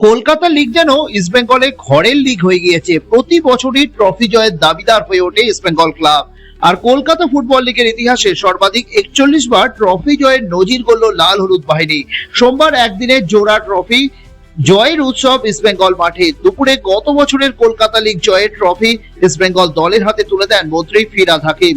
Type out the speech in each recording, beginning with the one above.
Kolkata league যেন ইস্টবেঙ্গলে ঘরের league হয়ে গিয়েছে। প্রতি বছরই ট্রফি জয়ের দাবিদার হয়ে ওঠে ইস্টবেঙ্গল ক্লাব আর কলকাতা ফুটবল লিগের ইতিহাসে সর্বাধিক একচল্লিশ বার ট্রফি জয়ের নজির গড়ল লাল হলুদ বাহিনী। সোমবার একদিনের জোড়া ট্রফি জয়ের উৎসব ইস্টবেঙ্গল মাঠে। দুপুরে গত বছরের কলকাতা লিগ জয়ের ট্রফি ইস্টবেঙ্গল দলের হাতে তুলে দেন মন্ত্রী ফিরাদ হাকিম।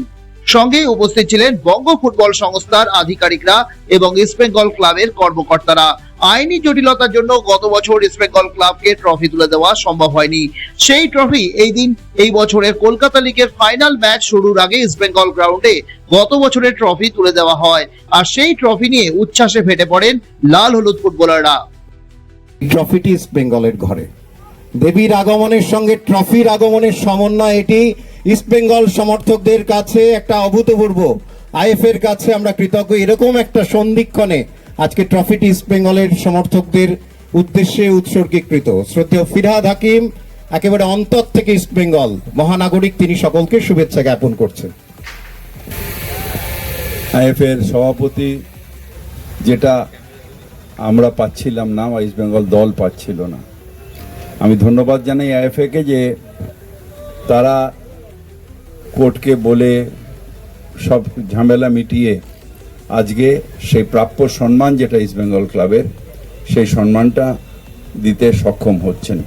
সঙ্গে উপস্থিত ছিলেন বঙ্গ ফুটবল সংস্থার আধিকারিকরা এবং ইস্টবেঙ্গল ক্লাবের কর্মকর্তারা। আইনি জটিলতার জন্য গত বছর ইস্টবেঙ্গল ক্লাবকে ট্রফি তুলে দেওয়া সম্ভব হয়নি। সেই ট্রফি এই দিন, এই বছরের কলকাতা লিগের ফাইনাল ম্যাচ শুরুর আগে ইস্টবেঙ্গল গ্রাউন্ডে গত বছরের ট্রফি তুলে দেওয়া হয়। আর সেই ট্রফি নিয়ে উচ্ছ্বাসে ফেটে পড়েন লাল হলুদ ফুটবলাররা। ট্রফিটি ইস্ট বেঙ্গলের ঘরে। দেবীর আগমনের সঙ্গে ট্রফির আগমনের সমন্বয় এটি ইস্ট বেঙ্গল সমর্থকদের কাছে একটা অভূতপূর্ব। আইএফ এর কাছে আমরা কৃতজ্ঞ। এরকম একটা সন্ধিক্ষণে আজকে ট্রফিটি ইস্ট বেঙ্গলের সমর্থকদের উদ্দেশ্যে উৎসর্গীকৃত। শ্রদ্ধেয় ফিরহাদ হাকিম, একেবারে অন্তর থেকে ইস্ট বেঙ্গল, মহানাগরিক, তিনি সকলকে শুভেচ্ছা জ্ঞাপন করছেন। আইএফের সভাপতি, যেটা আমরা পাচ্ছিলাম না ওয়েস্ট বেঙ্গল দল পাচ্ছিল না। আমি ধন্যবাদ জানাই আইএফএকে যে তারা কোর্টকে বলে সব ঝামেলা মিটিয়ে আজকে সেই প্রাপ্য সম্মান যেটা ইস্ট বেঙ্গল ক্লাবের সেই সম্মানটা দিতে সক্ষম হচ্ছেন।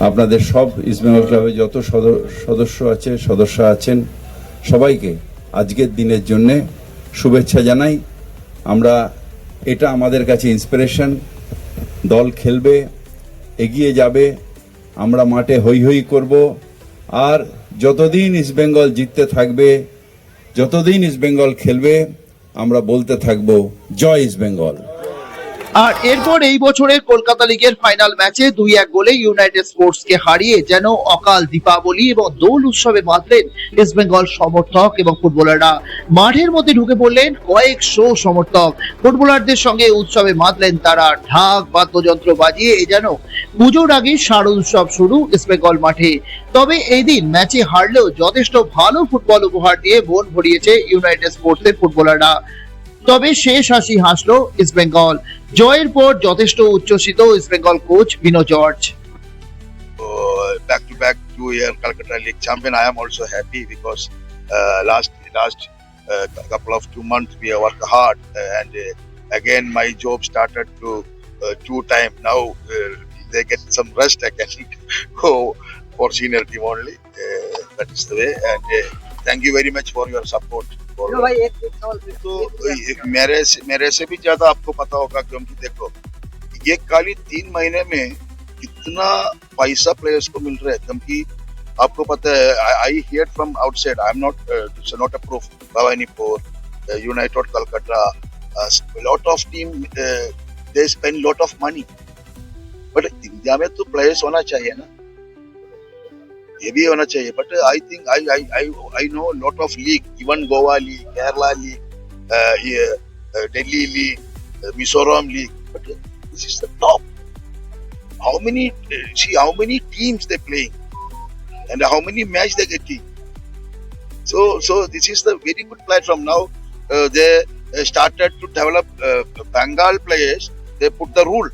আপনাদের সব ইস্ট বেঙ্গল ক্লাবের যত সদ- সদস্য আছে, সদস্য আছেন, সবাইকে আজকের দিনের জন্য শুভেচ্ছা জানাই। আমরা, এটা আমাদের কাছে ইন্সপিরেশন দল খেলবে, এগিয়ে যাবে, আমরা মাঠে হই হই করব। আর যতদিন ইস্ট বেঙ্গল জিততে থাকবে, যতদিন ইস্ট বেঙ্গল খেলবে আমরা বলতে থাকব জয় ইস্ট বেঙ্গল। আর এরপর এই বছরের কলকাতা লিগের ফাইনাল ম্যাচে দুই এক গোলে ইউনাইটেড স্পোর্টস কে হারিয়ে যেন অকাল দীপাবলি এবং দোল উৎসবে মাতলেন ইস্টবেঙ্গল সমর্থক এবং ফুটবলাররা। মাঠের মধ্যে ঢুকে পড়লেন কয়েকশো সমর্থক। ফুটবলারদের সঙ্গে উৎসবে মাতলেন তারা। ঢাক, বাদ্যযন্ত্র বাজিয়ে এ যেন পুজোর আগে শারদ উৎসব শুরু ইস্টবেঙ্গল মাঠে। তবে এই দিন ম্যাচে হারলেও যথেষ্ট ভালো ফুটবল উপহার দিয়ে মন ভরিয়েছে ইউনাইটেড স্পোর্টসের ফুটবলাররা। তবে শেষ হাসি হাসলো ইস্টবেঙ্গল জয়ের পর যথেষ্ট উচ্ছ্বসিত East Bengal coach Bino George back to back two year Calcutta League champion. I am also happy because uh, last last uh, couple of two months we have worked hard uh, and uh, again my job started to uh, two time now uh, they get some rest I can go for senior team only. Uh, that is the way and uh, thank you very much for your support. भाई एक तो एक- मेरे से मेरे से भी ज़्यादा आपको पता होगा क्योंकि देखो ये खाली तीन महीने में कितना पैसा प्लेयर्स को मिल रहा है क्योंकि आपको पता है I here from outside I am not not a proof Bhawanipur United Calcutta lot of team they spend lot of money but India में तो प्लेयर्स होना चाहिए ना। ये भी होना चाहिए but I think I I I I know lot of league even Goa league Kerala league ये Delhi league Mizoram league but this is the top how many uh, see how many teams they playing and how many match they getting so so this is the very good platform now uh, they uh, started to develop uh, bengal players they put the rule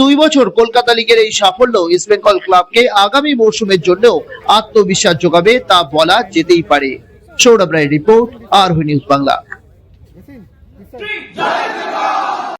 দুই বছর কলকাতা লিগের এই সাফল্য ইস্টবেঙ্গল ক্লাবকে আগামী মৌসুমের জন্য আত্মবিশ্বাস যোগাবে তা বলা যেতেই পারে। সৌরভ রায় রিপোর্ট আর নিউজ বাংলা।